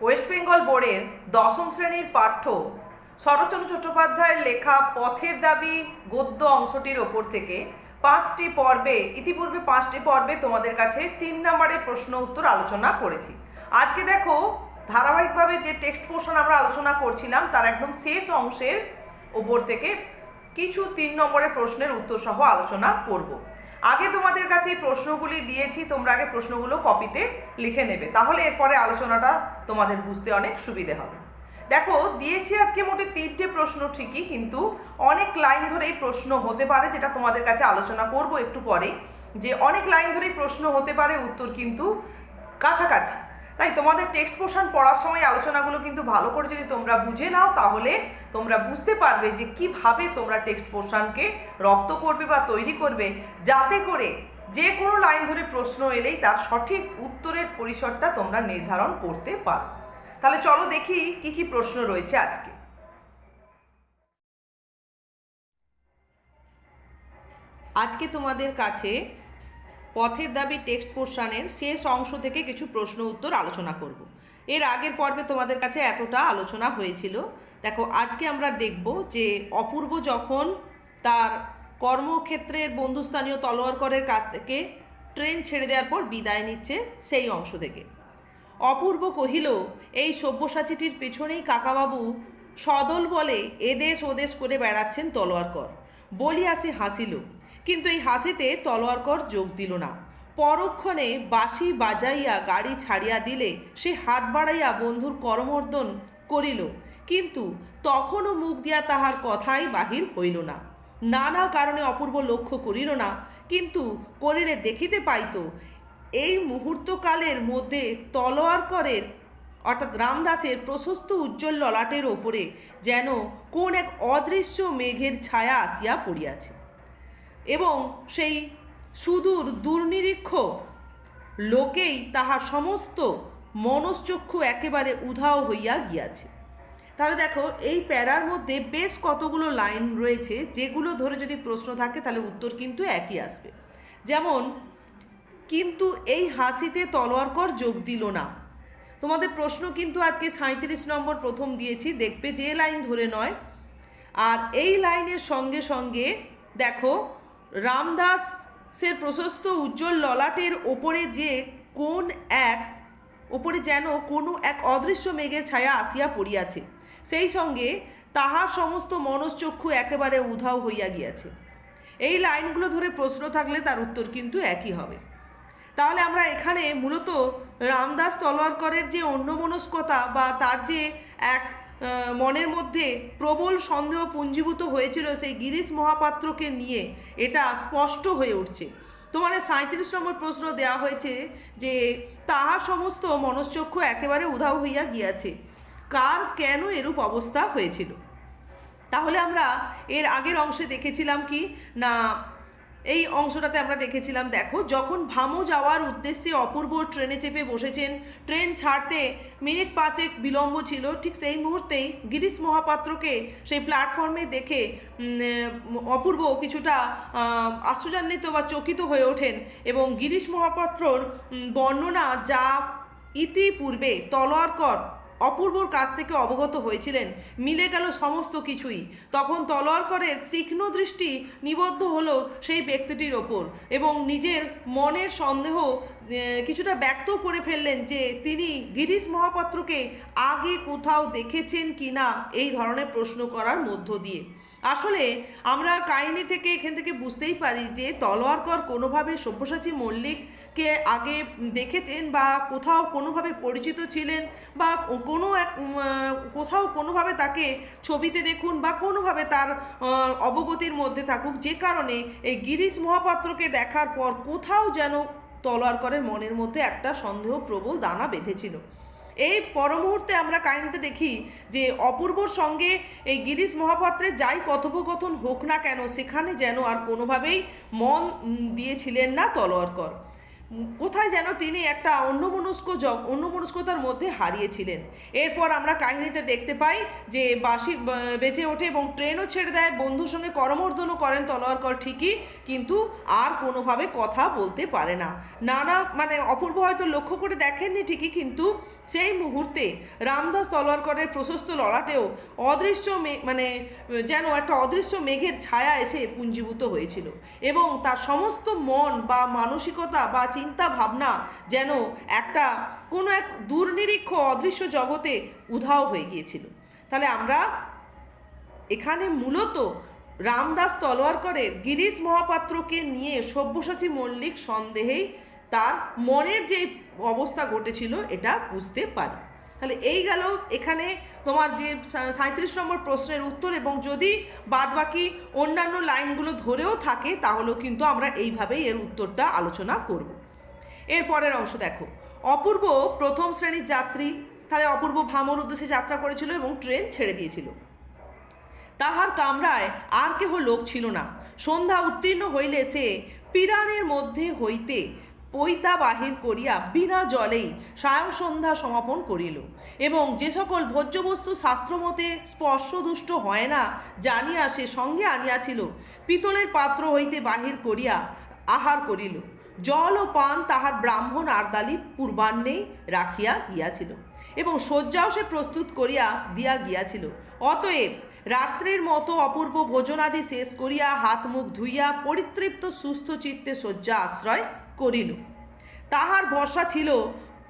West Bengal বোর্ডের দশম শ্রেণির পাঠ্য শরৎচন্দ্র চট্টোপাধ্যায়ের লেখা পথের দাবি গদ্য অংশটির ওপর থেকে পাঁচটি পর্বে, ইতিপূর্বে পাঁচটি পর্বে তোমাদের কাছে তিন নম্বরের প্রশ্ন উত্তর আলোচনা করেছি। আজকে দেখো, ধারাবাহিকভাবে যে টেক্সট পোর্শন আমরা আলোচনা করছিলাম, তার একদম শেষ অংশের ওপর থেকে কিছু তিন নম্বরের প্রশ্নের উত্তর সহ আলোচনা করব। আগে তোমাদের কাছে এই প্রশ্নগুলি দিয়েছি, তোমরা আগে প্রশ্নগুলো কপিতে লিখে নেবে। তাহলে এরপরে আলোচনাটা তোমাদের বুঝতে অনেক সুবিধে হবে। দেখো, দিয়েছি আজকে মোটে তিনটে প্রশ্ন ঠিকই, কিন্তু অনেক লাইন ধরে এই প্রশ্ন হতে পারে যেটা তোমাদের কাছে আলোচনা করব একটু পরে যে অনেক লাইন ধরেই প্রশ্ন হতে পারে, উত্তর কিন্তু কাছাকাছি। তাই তোমাদের টেক্সট পোর্শন পড়ার সময় আলোচনাগুলো কিন্তু ভালো করে যদি তোমরা বুঝে নাও, তাহলে তোমরা বুঝতে পারবে যে কীভাবে তোমরা টেক্সট পোর্শনকে রপ্ত করবে বা তৈরি করবে, যাতে করে যে কোনো লাইন ধরে প্রশ্ন এলেই তার সঠিক উত্তরের পরিসরটা তোমরা নির্ধারণ করতে পারো। তাহলে চলো দেখি কি কি প্রশ্ন রয়েছে আজকে। আজকে তোমাদের কাছে পথের দাবি টেক্সট পোর্শানের শেষ অংশ থেকে কিছু প্রশ্ন উত্তর আলোচনা করব। এর আগের পর্বে তোমাদের কাছে এতটা আলোচনা হয়েছিল। দেখো, আজকে আমরা দেখব যে অপূর্ব যখন তার কর্মক্ষেত্রের বন্ধুস্থানীয় তলোয়ারকরের কাছ থেকে ট্রেন ছেড়ে দেওয়ার পর বিদায় নিচ্ছে সেই অংশ থেকে। অপূর্ব কহিল, এই সব্যসাচীটির পেছনেই কাকাবাবু সদল বলে এদেশ ওদেশ করে বেড়াচ্ছেন তলোয়ারকর। বলিয়া সে হাসিল। কিন্তু এই হাসিতে তলোয়ারকর যোগ দিল না। পরক্ষণে বাঁশি বাজাইয়া গাড়ি ছাড়িয়া দিলে সে হাত বাড়াইয়া বন্ধুর করমর্দন করিল, কিন্তু তখনও মুখ দিয়া তাহার কথাই বাহির হইল না। নানা কারণে অপূর্ব লক্ষ্য করিল না, কিন্তু করিলে দেখিতে পাইত, এই মুহূর্তকালের মধ্যে তলোয়ারকরের, অর্থাৎ রামদাসের প্রশস্ত উজ্জ্বল ললাটের ওপরে যেন কোন এক অদৃশ্য মেঘের ছায়া আসিয়া পড়িয়াছে। এবং সেই সুদূর দুর্নিরীক্ষ লোকেই তাহার সমস্ত মনশ্চক্ষু একেবারে উধাও হইয়া গিয়াছে। তাহলে দেখো, এই প্যারার মধ্যে বেশ কতগুলো লাইন রয়েছে, যেগুলো ধরে যদি প্রশ্ন থাকে, তাহলে উত্তর কিন্তু একই আসবে। যেমন, কিন্তু এই হাসিতে তলোয়ারকর যোগ দিল না। তোমাদের প্রশ্ন কিন্তু আজকে সাঁত্রিশ নম্বর প্রথম দিয়েছি, দেখবে যে লাইন ধরে নয়। আর এই লাইনের সঙ্গে সঙ্গে দেখো রামদাসের প্রশস্ত উজ্জ্বল ললাটের ওপরে যে কোন এক, ওপরে যেন কোনো এক অদৃশ্য মেঘের ছায়া আসিয়া পড়িয়াছে, সেই সঙ্গে তাহার সমস্ত মনশ্চক্ষু একেবারে উধাও হইয়া গিয়াছে। এই লাইনগুলো ধরে প্রশ্ন থাকলে তার উত্তর কিন্তু একই হবে। তাহলে আমরা এখানে মূলত রামদাস তলোয়ারকরের যে অন্যমনস্কতা বা তার যে এক মনের মধ্যে প্রবল সন্দেহ পুঞ্জীভূত হয়েছিল সেই গিরিশ মহাপাত্রকে নিয়ে। এটা স্পষ্ট হয়ে উঠছে। তোমার সাঁত্রিশ নম্বর প্রশ্ন দেওয়া হয়েছে যে, তাহার সমস্ত মনশ্চক্ষু একেবারে উধাও হইয়া গিয়াছে। কার কেন এরূপ অবস্থা হয়েছিল? তাহলে আমরা এর আগের অংশে দেখেছিলাম কি, না এই অংশটাতে আমরা দেখেছিলাম, দেখো, যখন ভামো যাওয়ার উদ্দেশ্যে অপূর্ব ট্রেনে চেপে বসেছেন, ট্রেন ছাড়তে মিনিট পাঁচেক বিলম্ব ছিল, ঠিক সেই মুহূর্তেই গিরিশ মহাপাত্রকে সেই প্ল্যাটফর্মে দেখে অপূর্ব কিছুটা আশ্চর্যান্বিত বা চকিত হয়ে ওঠেন এবং গিরিশ মহাপাত্রর বর্ণনা যা ইতিপূর্বে তলোয়ারকর অপূর্বর কাছ থেকে অবগত হয়েছিলেন। মিলে গেল সমস্ত কিছুই। তখন তলোয়ার তলোয়ারকরের তীক্ষ্ণ দৃষ্টি নিবদ্ধ হলো সেই ব্যক্তিটির ওপর এবং নিজের মনের সন্দেহ কিছুটা ব্যক্ত করে ফেললেন যে তিনি গিরিশ মহাপাত্রকে আগে কোথাও দেখেছেন কি না এই ধরনের প্রশ্ন করার মধ্য দিয়ে। আসলে আমরা কাহিনী থেকে এখান থেকে বুঝতেই পারি যে তলোয়ারকর কোনোভাবে সব্যসাচী মল্লিককে আগে দেখেছেন বা কোথাও কোনোভাবে পরিচিত ছিলেন বা কোনো এক কোথাও কোনোভাবে তাকে ছবিতে দেখুন বা কোনোভাবে তার অবগতির মধ্যে থাকুক যে কারণে এই গিরিশ মহাপাত্রকে দেখার পর কোথাও যেন তলোয়ারকরের মনের মধ্যে একটা সন্দেহ প্রবল দানা বেঁধেছিল। এই পর মুহূর্তে আমরা কাহিনীতে দেখি যে অপূর্বর সঙ্গে এই গিরিশ মহাপাত্রের যাই কথোপকথন হোক না কেন, সেখানে যেন আর কোনোভাবেই মন দিয়েছিলেন না তলোয়ারকর। কোথায় যেন তিনি একটা অন্যমনস্ক জগ, অন্যমনস্কতার মধ্যে হারিয়েছিলেন। এরপর আমরা কাহিনীতে দেখতে পাই যে বাসি বেঁচে ওঠে এবং ট্রেনও ছেড়ে দেয়, বন্ধুর সঙ্গে করমর্দনও করেন তলোয়ারকর ঠিকই, কিন্তু আর কোনোভাবে কথা বলতে পারে না। নানা মানে অপূর্ব হয়তো লক্ষ্য করে দেখেননি ঠিকই, কিন্তু সেই মুহূর্তে রামদাস তলোয়ারকরের প্রশস্ত লড়াটেও অদৃশ্য মানে যেন একটা অদৃশ্য মেঘের ছায়া এসে পুঞ্জীভূত হয়েছিল। এবং তার সমস্ত মন বা মানসিকতা বা চিন্তা ভাবনা যেন একটা কোনো এক দুর্নিরীক্ষ, অদৃশ্য জগতে উধাও হয়ে গিয়েছিল। তাহলে আমরা এখানে মূলত রামদাস তলোয়ারকরের গিরিশ মহাপাত্রকে নিয়ে সব্যসাচী মল্লিক সন্দেহেই তার মনের যে অবস্থা ঘটেছিল, এটা বুঝতে পারি। তাহলে এই গেল এখানে তোমার যে সাঁত্রিশ নম্বর প্রশ্নের উত্তর এবং যদি বাদবাকি অন্যান্য লাইনগুলো ধরেও থাকে, তাহলেও কিন্তু আমরা এইভাবেই এর উত্তরটা আলোচনা করব। এর পরের অংশ দেখো। অপূর্ব প্রথম শ্রেণির যাত্রী, তাহলে অপূর্ব ভ্রামর উদ্দেশ্যে যাত্রা করেছিল এবং ট্রেন ছেড়ে দিয়েছিল। তাহার কামরায় আর কেহ লোক ছিল না। সন্ধ্যা উত্তীর্ণ হইলে সে পিরানের মধ্যে হইতে পৈতা বাহির করিয়া বিনা জলেই সায়ং সন্ধ্যা সমাপন করিল। এবং যে সকল ভোজ্যবস্তু শাস্ত্রমতে স্পর্শদুষ্ট হয় না, জানিয়া সে সঙ্গে আনিয়াছিল, পিতলের পাত্র হইতে বাহির করিয়া আহার করিল। জল ও পান তাহার ব্রাহ্মণ আর্দালি পূর্বাহ্নেই রাখিয়া গিয়াছিল এবং শয্যাও সে প্রস্তুত করিয়া দিয়া গিয়াছিল। অতএব রাত্রের মতো অপূর্ব ভোজনাদি শেষ করিয়া হাত মুখ ধুইয়া পরিতৃপ্ত সুস্থ চিত্তে শয্যা আশ্রয় করিল। তাহার ভরসা ছিল,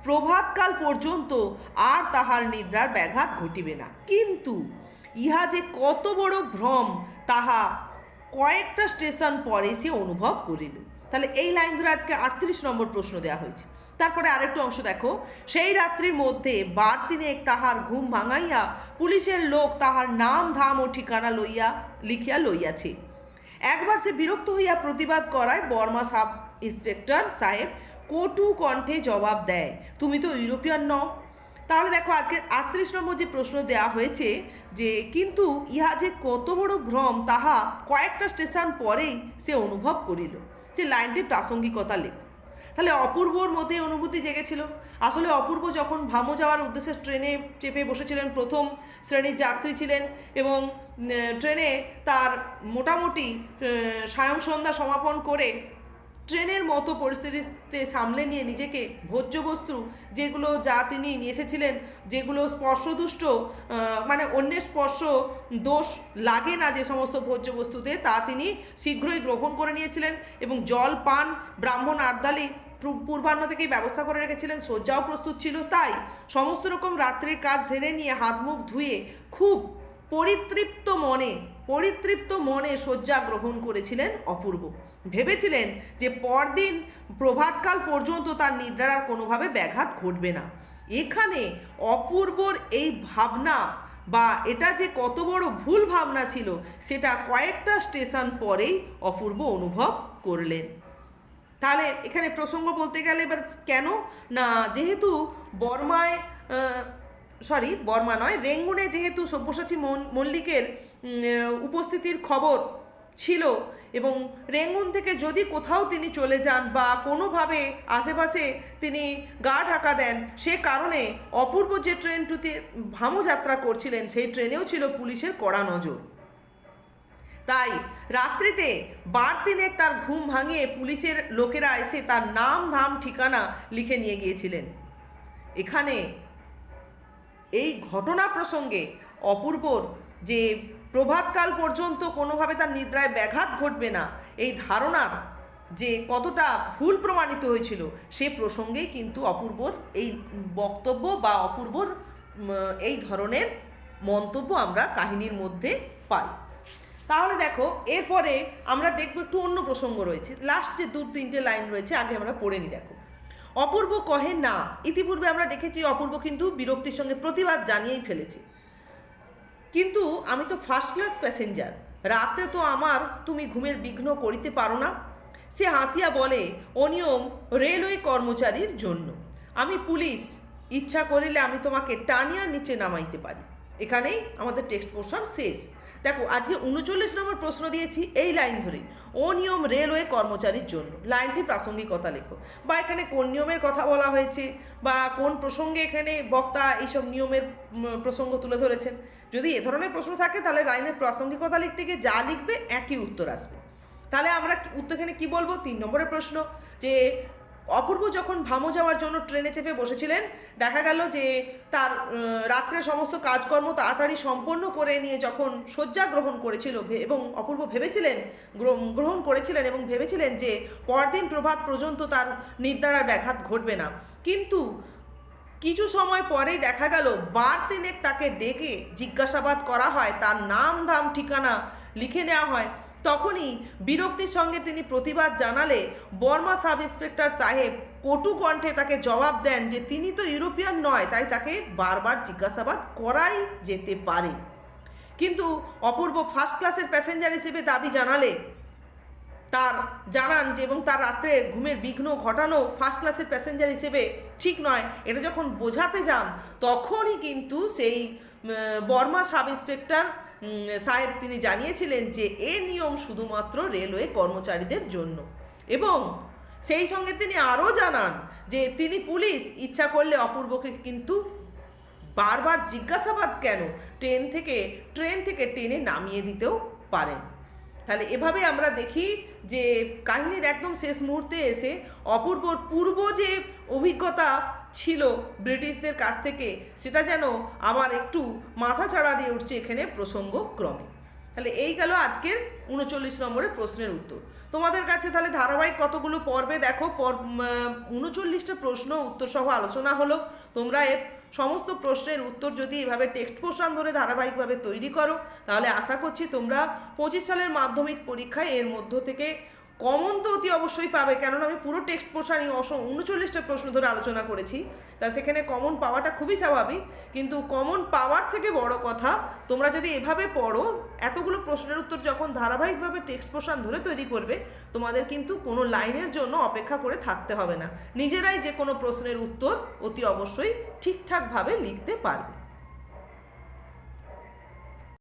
প্রভাতকাল পর্যন্ত আর তাহার নিদ্রার ব্যাঘাত ঘটিবে না। কিন্তু ইহা যে কত বড় ভ্রম, তাহা কয়েকটা স্টেশন পরে সে অনুভব করিল। তাহলে এই লাইন ধরে আজকে আটত্রিশ নম্বর প্রশ্ন দেওয়া হয়েছে। তারপরে আরেকটু অংশ দেখো। সেই রাত্রির মধ্যে বার তিনেক তাহার ঘুম ভাঙাইয়া পুলিশের লোক তাহার নাম, ধাম ও ঠিকানা লইয়া, লিখিয়া লইয়াছে। একবার সে বিরক্ত হইয়া প্রতিবাদ করায় বর্মা সাব ইন্সপেক্টর সাহেব কটু কণ্ঠে জবাব দেয়, তুমি তো ইউরোপিয়ান নও? তাহলে দেখো, আজকে আটত্রিশ নম্বর যে প্রশ্ন দেওয়া হয়েছে যে, কিন্তু ইহা যে কত বড় ভ্রম, তাহা কয়েকটা স্টেশন পরেই সে অনুভব করিল। যে লাইনটির প্রাসঙ্গিকতা লেখ। তাহলে অপূর্বর মধ্যে অনুভূতি জেগেছিল। আসলে অপূর্ব যখন ভামো যাওয়ার উদ্দেশ্যে ট্রেনে চেপে বসেছিলেন, প্রথম শ্রেণির যাত্রী ছিলেন এবং ট্রেনে তার মোটামুটি সায়ং সন্ধ্যা সমাপন করে ট্রেনের মতো পরিস্থিতিতে সামলে নিয়ে নিজেকে ভোজ্য বস্তু যেগুলো যা তিনি নিয়ে এসেছিলেন, যেগুলো স্পর্শদুষ্ট মানে অন্যের স্পর্শ দোষ লাগে না যে সমস্ত ভোজ্য বস্তুতে তা তিনি শীঘ্রই গ্রহণ করে নিয়েছিলেন এবং জল, পান, ব্রাহ্মণ আর্দালি পূর্বাহ্ন থেকেই ব্যবস্থা করে রেখেছিলেন, শয্যাও প্রস্তুত ছিল। তাই সমস্ত রকম রাত্রির কাজ সেরে নিয়ে হাত মুখ ধুয়ে খুব পরিতৃপ্ত মনে পরিতৃপ্ত মনে শয্যা গ্রহণ করেছিলেন অপূর্ব। ভেবেছিলেন যে পরদিন প্রভাতকাল পর্যন্ত তার নিদ্রার আর কোনোভাবে ব্যাঘাত ঘটবে না। এখানে অপূর্বর এই ভাবনা বা এটা যে কত বড় ভুল ভাবনা ছিল, সেটা কয়েকটা স্টেশন পরেই অপূর্ব অনুভব করলেন। তাহলে এখানে প্রসঙ্গ বলতে গেলে এবার কেন? না, যেহেতু বর্মায় সরি বর্মা নয়, রেঙ্গুনে যেহেতু সব্যসাচী মল্লিকের উপস্থিতির খবর ছিল এবং রেঙ্গুন থেকে যদি কোথাও তিনি চলে যান বা কোনোভাবে আশেপাশে তিনি গা ঢাকা দেন, সে কারণে অপূর্ব যে ট্রেনটিতে ভামো যাত্রা করছিলেন, সেই ট্রেনেও ছিল পুলিশের কড়া নজর। তাই রাত্রিতে বার তিনেক তার ঘুম ভাঙিয়ে পুলিশের লোকেরা এসে তার নাম, ধাম, ঠিকানা লিখে নিয়ে গিয়েছিলেন। এখানে এই ঘটনা প্রসঙ্গে অপূর্বর যে প্রভাতকাল পর্যন্ত কোনোভাবে তার নিদ্রায় ব্যাঘাত ঘটবে না, এই ধারণার যে কতটা ভুল প্রমাণিত হয়েছিল, সে প্রসঙ্গেই কিন্তু অপূর্বর এই বক্তব্য বা অপূর্বর এই ধরনের মন্তব্য আমরা কাহিনীর মধ্যে পাই। তাহলে দেখো, এরপরে আমরা দেখব একটু অন্য প্রসঙ্গ রয়েছে। লাস্ট যে দু তিনটে লাইন রয়েছে, আগে আমরা পড়ে নিই, দেখো। অপূর্ব কহে না। ইতিপূর্বে আমরা দেখেছি অপূর্ব কিন্তু বিরক্তির সঙ্গে প্রতিবাদ জানিয়েই ফেলেছে। কিন্তু আমি তো ফার্স্ট ক্লাস প্যাসেঞ্জার রাত্রে তো আমার তুমি ঘুমের বিঘ্ন করিতে পারো না। সে হাসিয়া বলে, অনিয়ম রেলওয়ে কর্মচারীর জন্য। আমি পুলিশ। ইচ্ছা করিলে আমি তোমাকে টানিয়ার নিচে নামাইতে পারি। এখানেই আমাদের টেক্সট পোর্শন শেষ। দেখো, আজকে উনচল্লিশ নম্বর প্রশ্ন দিয়েছি, এই লাইন ধরে অনিয়ম রেলওয়ে কর্মচারীর জন্য। লাইনটি প্রাসঙ্গিকতা লেখো। বা এখানে কোন নিয়মের কথা বলা হয়েছে, বা কোন প্রসঙ্গে এখানে বক্তা এইসব নিয়মের প্রসঙ্গ তুলে ধরেছেন। যদি এ ধরনের প্রশ্ন থাকে, তাহলে লাইনের প্রাসঙ্গিকতা লিখতে গিয়ে যা লিখবে একই উত্তর আসবে। তাহলে আমরা উত্তর এখানে কি বলব? তিন নম্বরের প্রশ্ন, যে অপূর্ব যখন ভামো যাওয়ার জন্য ট্রেনে চেপে বসেছিলেন, দেখা গেল যে তার রাত্রে সমস্ত কাজকর্ম তাড়াতাড়ি সম্পন্ন করে নিয়ে যখন শয্যা গ্রহণ করেছিল এবং অপূর্ব ভেবেছিলেন গ্র- গ্রহণ করেছিলেন এবং ভেবেছিলেন যে পরদিন প্রভাত পর্যন্ত তার নির্দারার ব্যাঘাত ঘটবে না। কিন্তু কিছু সময় পরেই দেখা গেল বার তিনেক তাকে ডেকে জিজ্ঞাসাবাদ করা হয়, তার নাম ধাম ঠিকানা লিখে নেওয়া হয়। তখনই বিরক্তির সঙ্গে তিনি প্রতিবাদ জানালে বর্মা সাব ইন্সপেক্টর সাহেব কটু কণ্ঠে তাকে জবাব দেন যে তিনি তো ইউরোপিয়ান নয়, তাই তাকে বারবার জিজ্ঞাসাবাদ করাই যেতে পারে। কিন্তু অপূর্ব ফার্স্ট ক্লাসের প্যাসেঞ্জার হিসেবে দাবি জানালে তার জানান যে এবং তার রাত্রে ঘুমের বিঘ্ন ঘটানো ফার্স্ট ক্লাসের প্যাসেঞ্জার হিসেবে ঠিক নয়, এটা যখন বোঝাতে যান, তখনই কিন্তু সেই বর্মা সাব ইন্সপেক্টর সাহেব তিনি জানিয়েছিলেন যে এ নিয়ম শুধুমাত্র রেলওয়ে কর্মচারীদের জন্য। এবং সেই সঙ্গে তিনি আরও জানান যে তিনি পুলিশ, ইচ্ছা করলে অপূর্বকে কিন্তু বারবার জিজ্ঞাসাবাদ কেন ট্রেন থেকে ট্রেন থেকে ট্রেনে নামিয়ে দিতেও পারেন। তাহলে এভাবে আমরা দেখি যে কাহিনীর একদম শেষ মুহূর্তে এসে অপূর্বর পূর্ব যে অভিজ্ঞতা ছিল ব্রিটিশদের কাছ থেকে। সেটা যেন আবার একটু মাথা চাড়া দিয়ে উঠছে এখানে প্রসঙ্গ ক্রমে তাহলে এই গেল আজকের উনচল্লিশ নম্বরের প্রশ্নের উত্তর। তোমাদের কাছে তাহলে ধারাবাহিক কতগুলো পর্বে? দেখো, পর উনচল্লিশটা প্রশ্ন উত্তর সহ আলোচনা হলো। তোমরা এর সমস্ত প্রশ্নের উত্তর যদি এভাবে টেক্সট পোর্শন ধরে ধারাবাহিকভাবে তৈরি করো, তাহলে আশা করছি তোমরা পঁচিশ সালের মাধ্যমিক পরীক্ষায় এর মধ্য থেকে কমন তো অতি অবশ্যই পাবে, কেননা আমি পুরো টেক্সট পোর্শনই অস উনচল্লিশটা প্রশ্ন ধরে আলোচনা করেছি। তা সেখানে কমন পাওয়াটা খুবই স্বাভাবিক, কিন্তু কমন পাওয়ার থেকে বড় কথা, তোমরা যদি এভাবে পড়ো, এতগুলো প্রশ্নের উত্তর যখন ধারাবাহিকভাবে টেক্সট পোর্শন ধরে তৈরি করবে, তোমাদের কিন্তু কোনো লাইনের জন্য অপেক্ষা করে থাকতে হবে না। নিজেরাই যে কোনো প্রশ্নের উত্তর অতি অবশ্যই ঠিকঠাকভাবে লিখতে পারবে।